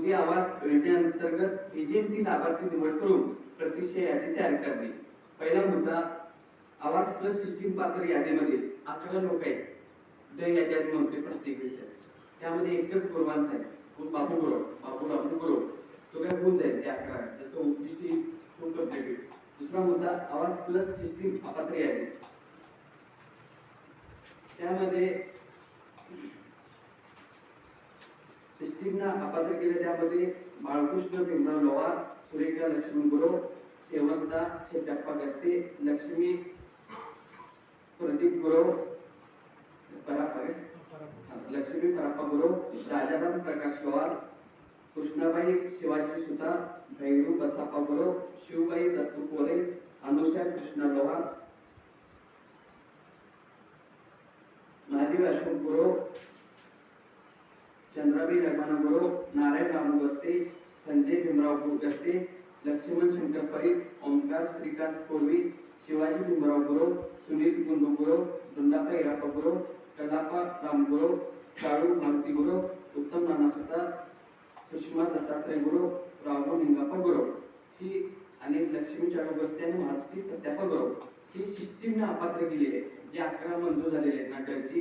उद्या आवास योजनेअंतर्गत एजीएमटी लाभार्थी निवड करून प्रतिष्ठा यादी तयार करणे. पहिला मुद्दा आवास प्लस सिस्टीम पात्र यादीमध्ये अकरा लोक आहेत. ड यादी म्हणतोय प्रत्येक विषय त्यामध्ये एकच गुरुवांचा आहे बापू गुरु बापू बापू गुरु. तो काय होऊन जाईल त्या अकरा. जसं उद्दिष्टी तो कंप्लीट दुसरा मुद्दा आवास प्लस सिस्टीम अपात्र यादी. त्यामध्ये सिस्टीमना अपात्र केले त्यामध्ये बाळकृष्ण भीमराव लोहार सुरेखा लक्ष्मण गुरव शेवंता शेटप्पा गस्ते लक्ष्मी प्रदीप गुरव पराप्पा लक्ष्मी पराप्पा गुरव राजाराम प्रकाश लोहार कृष्णाबाई शिवाजी सुतार भैरू बसाप्पा गुरव शिवबाई दत्तू कोरे अनुषा कृष्णा लोहार महादेव अशोक गुरव चंद्राबाई रघुना गुरु नारायण रामू गस्ते संजय भीमराव गस्ते लक्ष्मण शंकर परीत ओंकार श्रीकांत पूर्वी शिवाजी भीमराव गुरु सुनील गुंडू गुरु दुंडापा इरापा गुरु कलापा राम गुरु काळू मारुती गुरु उत्तम नाना सुतार सुषमा दत्तात्रय गुरु रावण निंगापा गुरु ही आणि लक्ष्मी चाळू गस्ते आणि मारुती सत्यापा गुरु ही सिस्टीमने अपात्र केलेली आहे जे अकरा मंजूर झालेले आहेत नाटकची.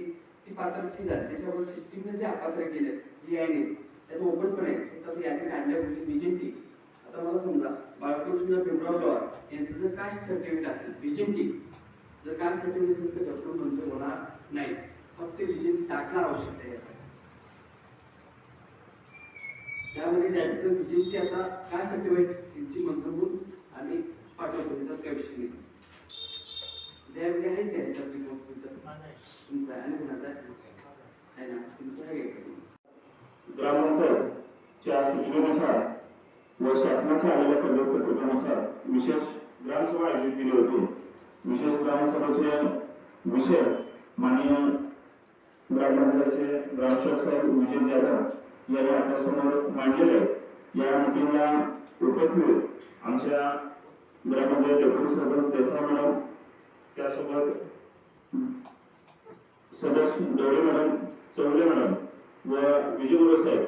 ती पात्रती झाली. त्याच्यामुळे सिस्टीमने जे अपात्र केले जी आहे नाही त्यात ओपन पण आहे. त्यात यादी काढल्या कुठली आता मला समजा बाळकृष्ण भीमराव पवार यांचं जर कास्ट सर्टिफिकेट असेल बीजेपी जर कास्ट सर्टिफिकेट असेल तर घरकुल मंजूर होणार नाही. फक्त बीजेपी टाकणं आवश्यक आहे यासाठी. त्यामध्ये ज्यांचं बीजेपी आता कास्ट सर्टिफिकेट त्यांची मंजूर होऊन आम्ही पाठवतो. त्याचा काही विषय नाही. त्यावेळी आहे त्यांच्या याच्यात report तुमचा? तुमचा आहे आणि कुणाचा आहे? आहे ना तुमचं आहे का? सूचनेनुसार व शासनाच्या आलेल्या परिपत्रकानुसार विशेष ग्रामसभा आयोजित केली होती विशेष ग्रामसभेचे विषय माननीय ग्रामपंचायतचे ग्रामसेवक साहेब विजय जाधव यांनी आपल्यासमोर मांडलेले या मिटिंगला उपस्थित आमच्या ग्रामपंचायत डेप्युटी सरपंच देसाई मॅडम त्यासोबत सदस्य डोळे मॅडम विजयगुरु विजय साहेब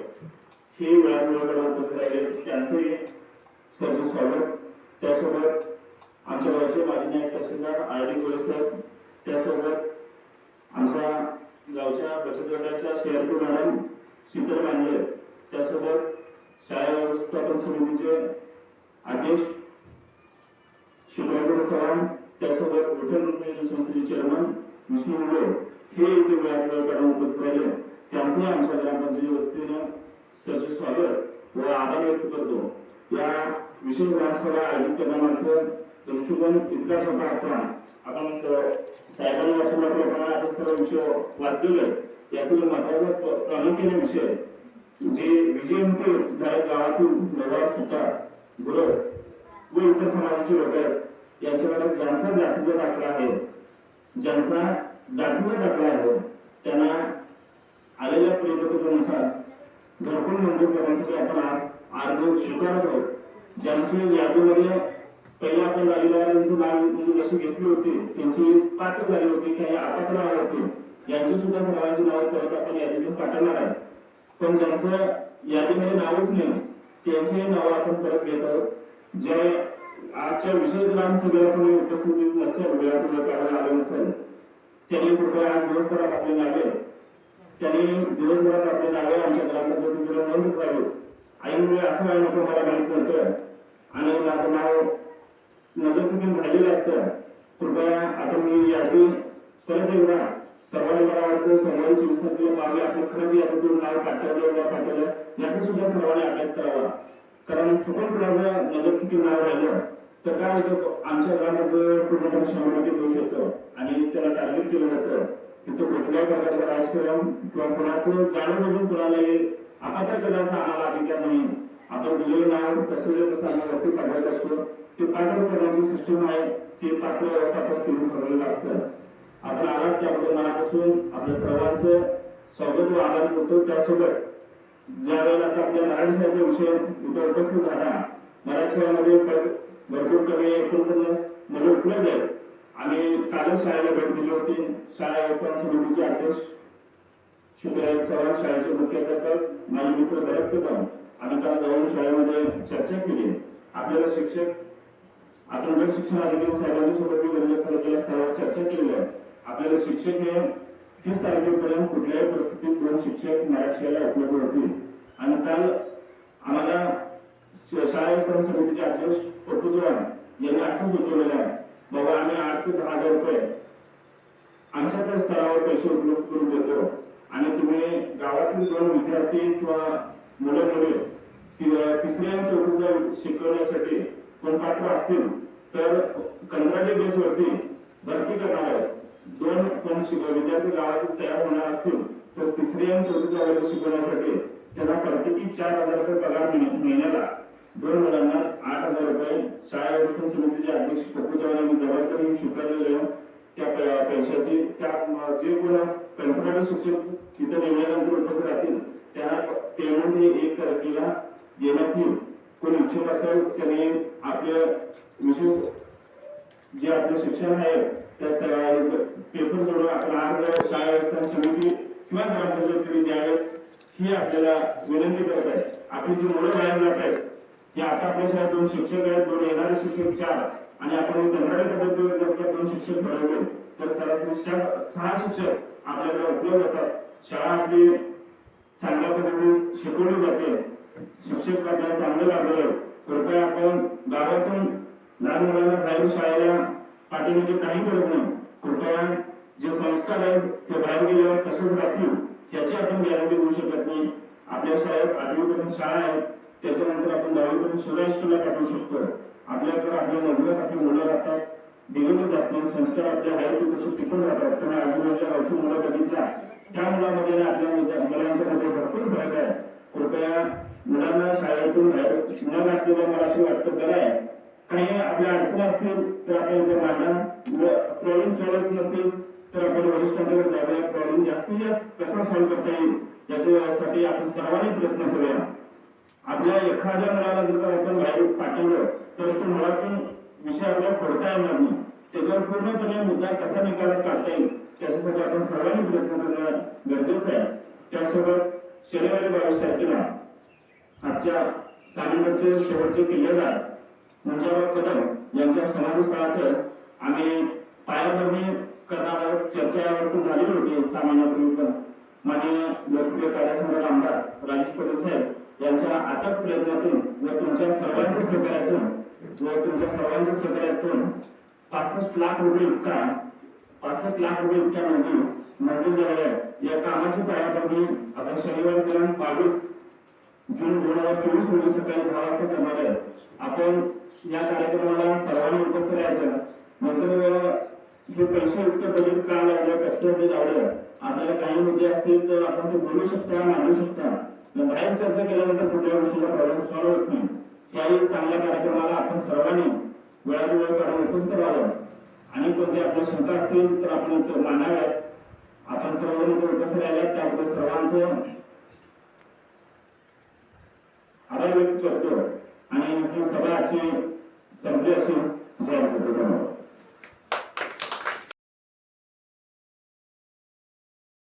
हे वेळावेळेकडे उपस्थित राहिले त्यांचंही सरचे स्वागत. त्यासोबत आमच्या गावचे माजी नायक तहसीलदार आर डी साहेब त्यासोबत आमच्या गावच्या बचत गटाच्या शेअरपी मॅडम शीतल मांडले त्यासोबत शाळा व्यवस्थापन समितीचे अध्यक्ष शिवराज चव्हाण त्यासोबत विठ्ठल संस्थेचे चेअरमन विष्णू मुंडे. हे इथे वेळावेळेकडे उपस्थित राहिले त्यांचंही आमच्या ग्रामपंचायती वतीनं सरचे स्वागत व आभार व्यक्त करतो. या विशेष ग्रामसभा आयोजित करण्यामागचं दृष्टिकोन इतका स्वतःचा आपण साहेबांना वाचवला आपण. आता सर्व विषय वाचलेले आहेत. यातील महत्त्वाचा प्रामुख्याने विषय जे विजयमती धारक गावातील व्यवहार सुद्धा गुरव व इतर समाजाचे लोक आहेत यांच्याकडे ज्यांचा जातीचा दाखला आहे ज्यांचा जातीचा दाखला आहे त्यांना आलेल्या परिपत्रकानुसार घरकुल मंजूर करण्यासाठी आपण आज अर्ज स्वीकारत आहोत. ज्यांची यादीमध्ये पहिल्या आपण गाडीदारांचं नाव म्हणजे जशी घेतली होती त्यांची पात्र झाली होती काही अपात्र नावं होती. यांची सुद्धा सर्वांची नावं परत आपण यादीतून पाठवणार आहे पण ज्यांचं यादीमध्ये नावच नाही त्यांची नावं आपण परत घेत आहोत. जे आजच्या विशेष ग्रामसभेला कोणी उपस्थित नसेल वेळापत्रक काढायला आलं नसेल त्यांनी कृपया आज दिवसभरात आपले नावे त्यांनी दिवसभरात आपले नावे आमच्या ग्रामपंचायतीकडे नोंद करावे ऐनवेळी असं व्हायला नको मला माहीत नव्हतं. आणि माझं नाव नजर चुकीन राहिलेलं असतं. कृपया आता मी यादी परत एकदा सर्वांनी मला वाटतं सर्वांनी चोवीस तारखेला आपलं खरंच यादीतून नाव पाठवलं किंवा पाठवलं याचा सुद्धा सर्वांनी अभ्यास करावा. कारण चुकून कुणाचं नजर चुकीन नाव राहिलं तर काय होतं आमच्या ग्रामाचं पूर्णपणे शंभर टक्के दोष येतो आणि त्याला टार्गेट केलं जातं. तिथं कुठल्याही प्रकारचं राजकारण किंवा कुणाचं जाणून कुणाला येईल अपात्र करण्याचा आम्हाला अधिकार नाही आपण दिलेलं नाव कसं तसं आम्ही वरती पाठवत असतो ते पात्र करण्याची सिस्टम आहे ते पात्र व्यवस्थापन करून ठरवलेलं असतं. आपण आलात त्याबद्दल मनापासून आपल्या सर्वांचं स्वागत व आभार करतो. त्यासोबत ज्या वेळेला आता आपल्या मराठी विषय इथं उपस्थित झाला मराठी भरपूर कमी एकोणपन्नास मुलं उपलब्ध आहेत आम्ही कालच शाळेला भेट दिली होती. शाळा व्यवस्थापन समितीचे अध्यक्ष शुक्राय चव्हाण शाळेचे मुख्याध्यापक माझे मित्र भरत कदम आम्ही काल शाळेमध्ये चर्चा केली. आपल्याला शिक्षक आपण शिक्षण अधिकारी साहेबांच्या सोबत मी तालुक्याला स्तरावर चर्चा केली आहे. आपल्याला शिक्षक हे तीस तारखेपर्यंत कुठल्याही परिस्थितीत दोन शिक्षक मराठी शाळेला उपलब्ध होतील. आणि काल आम्हाला शाळा विस्तार समितीचे अध्यक्ष पप्पू चव्हाण यांनी असं सुचवलेलं आहे. बाबा आम्ही आठ ते दहा हजार रुपये आमच्या त्या स्तरावर पैसे उपलब्ध करून देतो. आणि तुम्ही गावातील दोन विद्यार्थी किंवा मुलं मुले तिसऱ्या आणि शिकवण्यासाठी कोण पात्र असतील तर कंत्राटी बेसवरती भरती करणार आहे दोन कोण विद्यार्थी गावातील तयार होणार असतील तर तिसऱ्या आणि वर्ग शिकवण्यासाठी त्यांना प्रत्येकी चार हजार रुपये पगार महिन्याला दोन मुलांना आठ हजार रुपये. शाळा व्यवस्थापन समितीचे अध्यक्ष पप्पू चव्हाण यांनी जबाबदारी स्वीकारलेली त्या पैशाची त्या जे कोण कंत्राटी शिक्षक तिथे नेमल्यानंतर उपस्थित राहतील. त्या पेमेंट हे एक तारखेला देण्यात येईल. कोण इच्छुक असेल त्याने आपले विशेष जे आपले शिक्षण आहे त्या सगळ्या पेपर जोडून आपला अर्ज शाळा व्यवस्थापन समिती किंवा ग्रामपंचायत द्यावेत ही आपल्याला विनंती करत आहे. आपली जी मुलं बाहेर जात आहेत हे आता आपल्या शाळेत दोन शिक्षक आहेत दोन येणारे शिक्षक चार आणि आपण कंत्राटी पद्धतीवर जर का दोन शिक्षक भरवले तर सरासरी सहा शिक्षक आपल्याकडे उपलब्ध होतात. शाळा आपली चांगल्या पद्धतीने शिकवली जाते. शिक्षक आपल्याला चांगले लागले. कृपया आपण गावातून लहान मुलांना बाहेर शाळेला पाठवण्याची काही गरज नाही. कृपया जे संस्कार आहेत ते बाहेर गेल्यावर तसेच राहतील याची आपण गॅरंटी देऊ शकत नाही. आपल्या शाळेत आठवीपर्यंत शाळा आहे त्याच्यानंतर आपण दहावी पर्यंत पाठवू शकतो. आपल्याकडे आपल्या नजरेत आपली मुलं राहतात. बिघडले जात नाही संस्कार आपले आहेत ते तसे टिकून राहतात. पण आजूबाजूच्या गावची मुलं बघितल्या त्या मुलामध्ये आपल्या मुलांच्या मध्ये भरपूर फरक आहे. कृपया मुलांना शाळेतून बाहेर न घातलेलं मला असं वाटतं बरं आहे. काही आपल्या अडचणी असतील तर आपण इथे मांडा. प्रॉब्लेम सोडत नसतील तर आपण वरिष्ठांकडे जाऊया. प्रॉब्लेम जास्तीत जास्त कसा सॉल्व्ह करता येईल याच्यासाठी आपण सर्वांनी प्रयत्न करूया. आपल्या एखाद्या मुलाला जर आपण बाहेर पाठवलं तर तो मुळातून विषय आपल्याला खोडता येणार नाही. त्याच्यावर पूर्णपणे मुद्दा कसा निकालात काढता येईल त्याच्यासाठी आपण सर्वांनी प्रयत्न करणं गरजेचं आहे. त्यासोबत शनिवारी बावीस तारखेला आजच्या सालीवरचे शेवटचे किल्लेदार मुंजाबाब कदम यांच्या समाधीस्थळाचं आम्ही पायाभरणी करणार आहोत. चर्चा यावरती झालेली होती सहा महिन्यापूर्वी माननीय लोकप्रिय कार्यसंघ आमदार राजेश पटेल साहेब. यांच्या अथक प्रयत्नातून व तुमच्या सर्वांच्या सहकार्यातून व तुमच्या सर्वांच्या सहकार्यातून पासष्ट लाख रुपये इतका पासष्ट लाख रुपये इतक्या निधी मंजूर झालेला आहे या कामाची पायाभरणी आपण शनिवारी दिनांक बावीस जून दोन हजार चोवीस रोजी सकाळी दहा वाजता करणार आहे आपण या कार्यक्रमाला सर्वांनी उपस्थित राहायचं. नंतर हे पैसे इतकं बजेट का लावलं कसं लावलं आपल्याला काही मुद्दे असतील तर आपण ते बोलू शकता मांडू शकता. पण बाहेर चर्चा केल्यानंतर कुठल्या गोष्टीचा प्रॉब्लेम सॉल्व्ह होत नाही. त्याही चांगल्या कार्यक्रमाला आपण सर्वांनी वेळात वेळ काढून उपस्थित राहावं. आणि कोणत्या आपल्या शंका असतील तर आपण इथं मानाव्यात आपण सर्वांनी ते उपस्थित राहिल्यात. त्याबद्दल सर्वांचं आभार व्यक्त करतो. आणि ही सभा आजची संपली अशी जाहीर करतो. धन्यवाद.